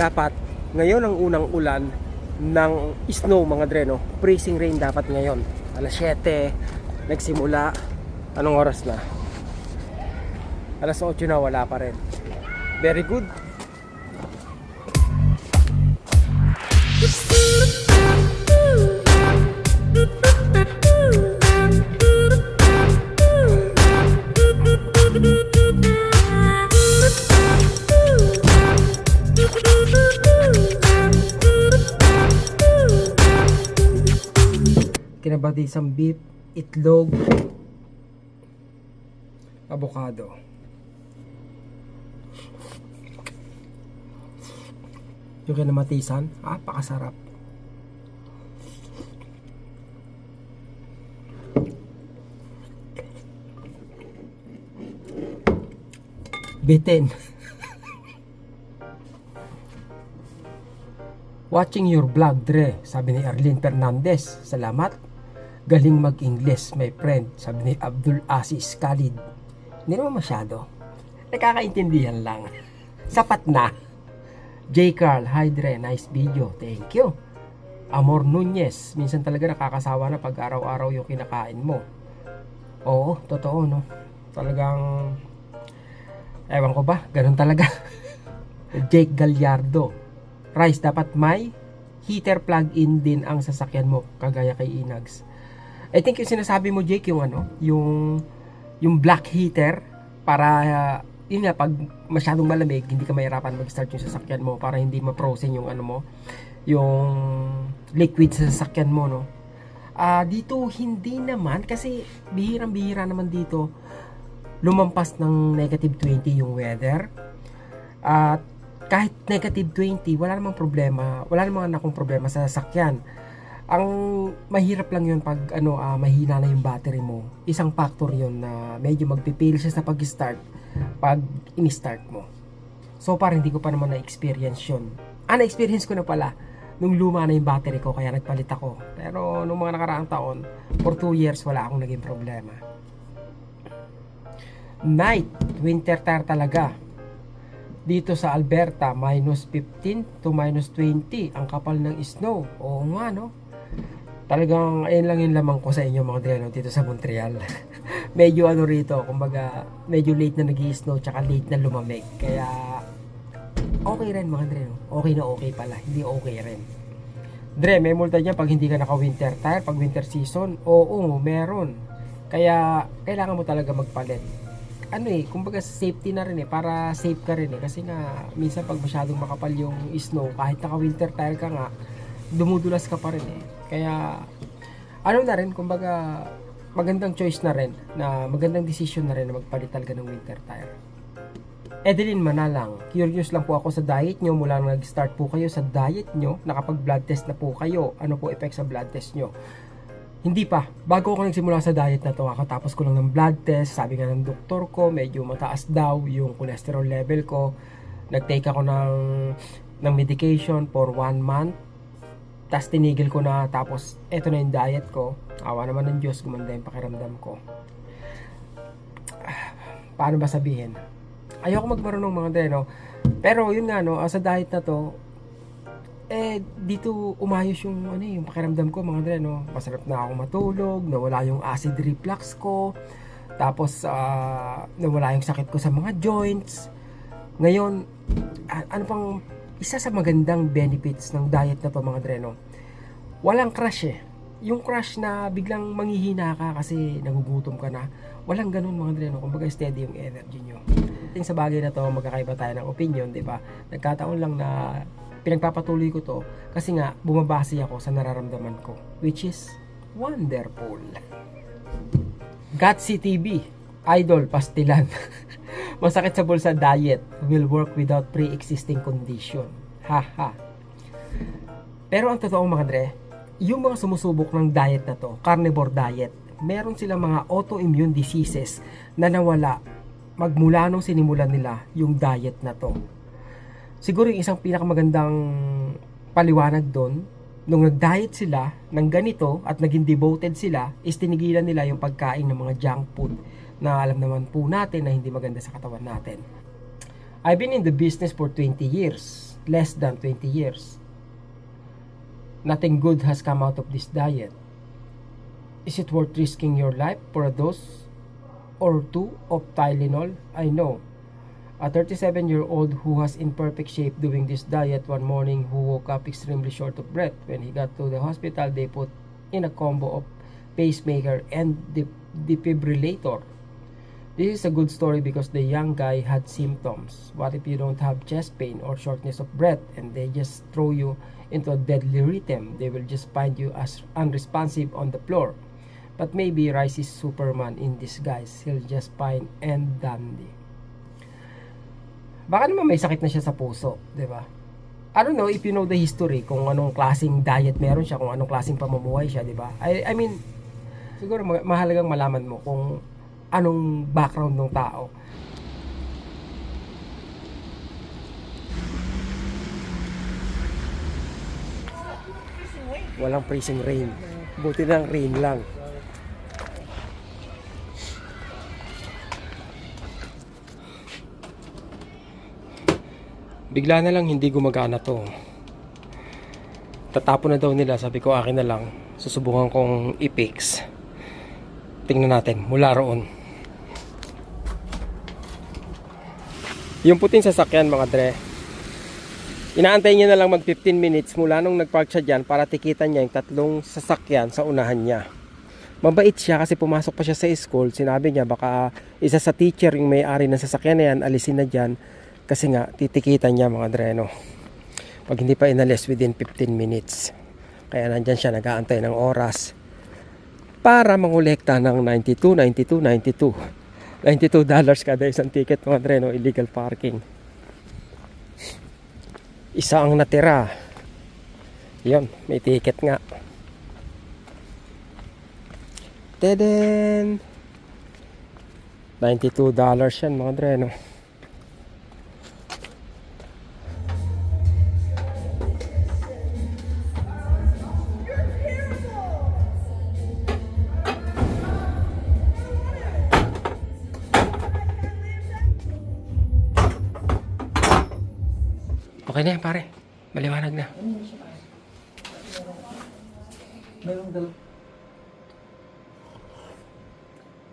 dapat ngayon ang unang ulan ng snow mga dre no freezing rain dapat ngayon. Alas 7 nagsimula. Anong oras na? Alas 8 na wala pa rin. Very good kinabadisang beef itlog avocado yung kinamatisan ah pakasarap bitin Watching your vlog, Dre, sabi ni Arlene Fernandez. Salamat. Galing mag-Ingles, my friend, sabi ni Abdul Aziz Khalid. Hindi naman masyado. Nakakaintindihan lang. Sapat na. J. Carl, hi Dre, nice video. Thank you. Amor Nunez, minsan talaga nakakasawa na pag araw-araw yung kinakain mo. Oo, totoo no. Talagang, ewan ko ba, ganun talaga. Jake Gallardo, Rice, dapat may heater plug-in din ang sasakyan mo, kagaya kay Inags. I think yung sinasabi mo, Jake, yung ano, yung, yung black heater, para, uh, yun nga, pag masyadong malamig, hindi ka mahirapan mag-start yung sasakyan mo para hindi ma-frozen yung ano mo, yung liquid sa sasakyan mo, no? Ah, dito hindi naman kasi bihirang-bihira naman dito lumampas ng negative 20 yung weather. At kahit negative 20, wala namang problema. Wala namang akong problema sa sasakyan. Ang mahirap lang yun pag ano, ah, mahina na yung battery mo. Isang factor yun na medyo magpipil siya sa pag-start pag in-start mo. So far, hindi ko pa naman na-experience yun. Ah, na-experience ko na pala nung luma na yung battery ko kaya nagpalit ako. Pero nung mga nakaraang taon, for 2 years wala akong naging problema. Night, winter tire talaga dito sa Alberta, minus 15 to minus 20 ang kapal ng snow. Oo nga, no? Talagang, ayun lang yung lamang ko sa inyo mga dreno dito sa Montreal. medyo ano rito, kumbaga, medyo late na nag snow tsaka late na lumamig. Kaya, okay rin mga dreno. Okay na okay pala, hindi okay rin. Dre, may multa dyan pag hindi ka naka-winter tire, pag winter season. Oo, meron. Kaya, kailangan mo talaga magpalit ano eh, kumbaga safety na rin eh, para safe ka rin eh. Kasi nga, minsan pag masyadong makapal yung snow, kahit naka winter tire ka nga, dumudulas ka pa rin eh. Kaya, ano na rin, kumbaga, magandang choice na rin, na magandang decision na rin na magpalit talaga ng winter tire. Edeline Manalang, curious lang po ako sa diet nyo mula nang nag-start po kayo sa diet nyo, nakapag blood test na po kayo, ano po effect sa blood test nyo? Hindi pa. Bago ako nagsimula sa diet na to, ako tapos ko lang ng blood test. Sabi nga ng doktor ko, medyo mataas daw yung cholesterol level ko. Nag-take ako ng, ng medication for one month. Tapos tinigil ko na. Tapos, eto na yung diet ko. Awa naman ng Diyos, gumanda yung pakiramdam ko. Paano ba sabihin? Ayoko magmarunong mga deno. Pero yun nga, no, sa diet na to, eh dito umayos yung ano eh, yung pakiramdam ko mga dre no masarap na ako matulog nawala yung acid reflux ko tapos uh, nawala yung sakit ko sa mga joints ngayon a- ano pang isa sa magandang benefits ng diet na to mga dre no walang crash eh. Yung crash na biglang manghihina ka kasi nagugutom ka na walang ganun mga dre no kumbaga steady yung energy nyo. Ting sa bagay na to magkakaiba tayo ng opinion di ba? Nagkataon lang na pinagpapatuloy ko to kasi nga bumabase ako sa nararamdaman ko which is wonderful. Gatsy TV Idol Pastilan Masakit sa bulsa diet will work without pre-existing condition. Haha pero ang totoo mga dre yung mga sumusubok ng diet na to carnivore diet meron silang mga autoimmune diseases na nawala magmula nung sinimulan nila yung diet na to. Siguro yung isang pinakamagandang paliwanag doon, nung nag-diet sila ng ganito at naging devoted sila, is tinigilan nila yung pagkain ng mga junk food na alam naman po natin na hindi maganda sa katawan natin. I've been in the business for 20 years. less than 20 years. Nothing good has come out of this diet. Is it worth risking your life for a dose or two of Tylenol? I know. A 37 year old who was in perfect shape doing this diet one morning who woke up extremely short of breath. When he got to the hospital, they put in a combo of pacemaker and def- defibrillator. This is a good story because the young guy had symptoms. What if you don't have chest pain or shortness of breath and they just throw you into a deadly rhythm? They will just find you as unresponsive on the floor. But maybe Rice is Superman in disguise. He'll just fine and dandy. Baka naman may sakit na siya sa puso, di ba? I don't know if you know the history, kung anong klaseng diet meron siya, kung anong klaseng pamumuhay siya, di ba? I, I mean, siguro ma- mahalagang malaman mo kung anong background ng tao. Walang freezing rain. Buti ng rain lang. Bigla na lang hindi gumagana to. Tatapon na daw nila. Sabi ko akin na lang. Susubukan kong i-fix. Tingnan natin mula roon. Yung puting sasakyan mga dre. Inaantay niya na lang mag 15 minutes mula nung nagpark siya dyan para tikitan niya yung tatlong sasakyan sa unahan niya. Mabait siya kasi pumasok pa siya sa school. Sinabi niya baka isa sa teacher yung may-ari ng sasakyan na yan, alisin na dyan. Kasi nga, titikitan niya mga dreno. Pag hindi pa inalis within 15 minutes. Kaya nandyan siya nag-aantay ng oras para mangolekta ng 92, 92, 92. 92 dollars kada isang ticket mga dreno, illegal parking. Isa ang natira. Yon, may ticket nga. Teden! 92 dollars yan mga dreno. Okay na yan pare. Maliwanag na.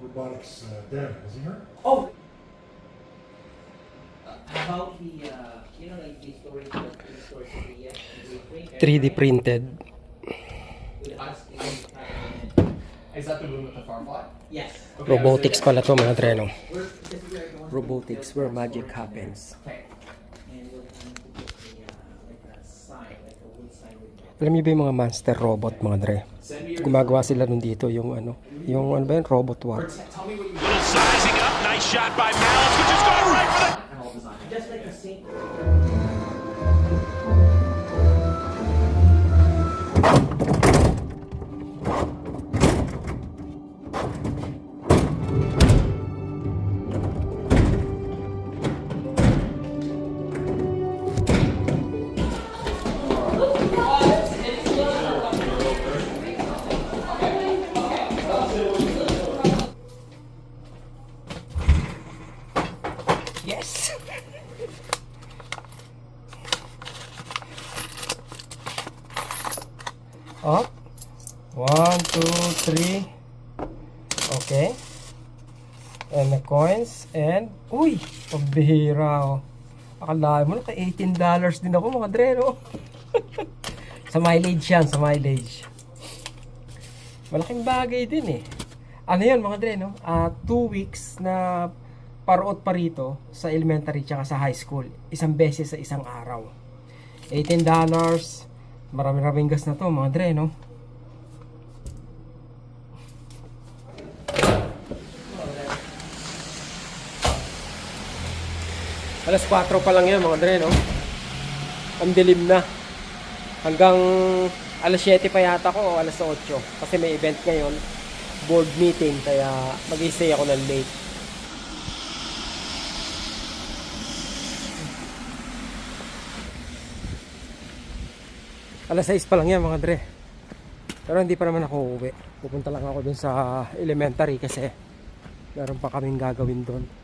robotics uh, dev, is he hurt? Oh. How about the, uh, you know, like the storage, the storage area, the 3D printed. Is that the room with the firefly? yes. Robotics pala to mga going. Robotics where magic happens. Okay. And we're going to put a, uh, like a sign, like a wood sign with Alam niyo ba yung mga monster robot mga dre? Gumagawa sila nun dito yung ano, yung ano ba yun, robot war. Little sizing up. Nice shot by Mallett, who just got right for the. Coins. And, uy! Pambihira oh. Akala mo na, ka 18 dollars din ako mga dre, sa mileage yan, sa mileage. Malaking bagay din eh. Ano yun mga dre, no? Ah, two weeks na paroot pa rito sa elementary tsaka sa high school. Isang beses sa isang araw. 18 dollars. Marami-raming gas na to mga dre, no? Alas 4 pa lang yan mga dre, no? Ang dilim na. Hanggang alas 7 pa yata ko o alas 8. Kasi may event ngayon. Board meeting. Kaya mag-stay ako ng late. Alas 6 pa lang yan mga dre. Pero hindi pa naman ako uuwi. Pupunta lang ako dun sa elementary kasi meron pa kaming gagawin doon.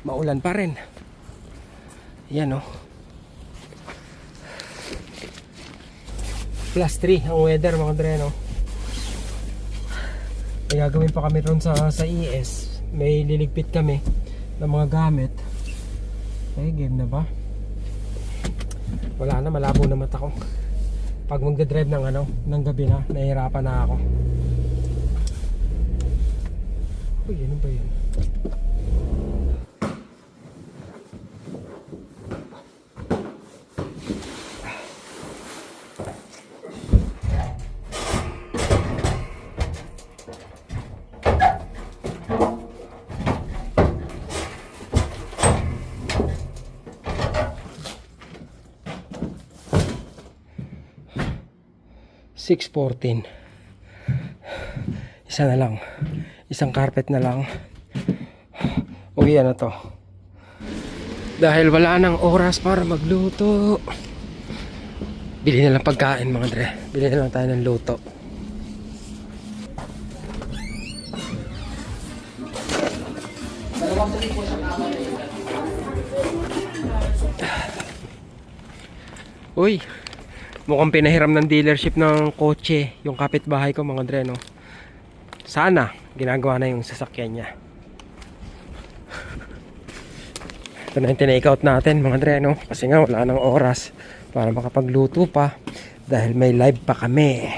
Maulan pa rin. Yan oh. Plus 3 ang weather mga dre no. May gagawin pa kami ron sa, sa ES. May liligpit kami ng mga gamit. Eh, game na ba? Wala na, malabo na mata ko. Pag magdadrive ng ano, ng gabi na, nahihirapan na ako. Uy, ano ba yun? Six fourteen. Isa na lang. Isang carpet na lang. Uwi na to. Dahil wala nang oras para magluto. Bili na lang pagkain mga dre. Bili na lang tayo ng luto. Uy, mukhang pinahiram ng dealership ng kotse yung kapitbahay ko mga dre no. Sana ginagawa na yung sasakyan niya. Ito na yung tinake out natin mga dre no. Kasi nga wala nang oras para makapagluto pa dahil may live pa kami.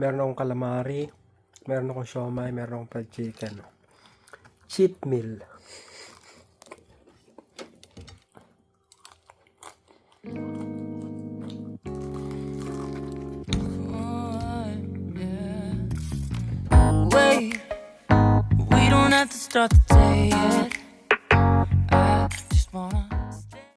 Meron akong calamari, meron akong siomay, meron akong fried chicken. Cheat meal. bistrått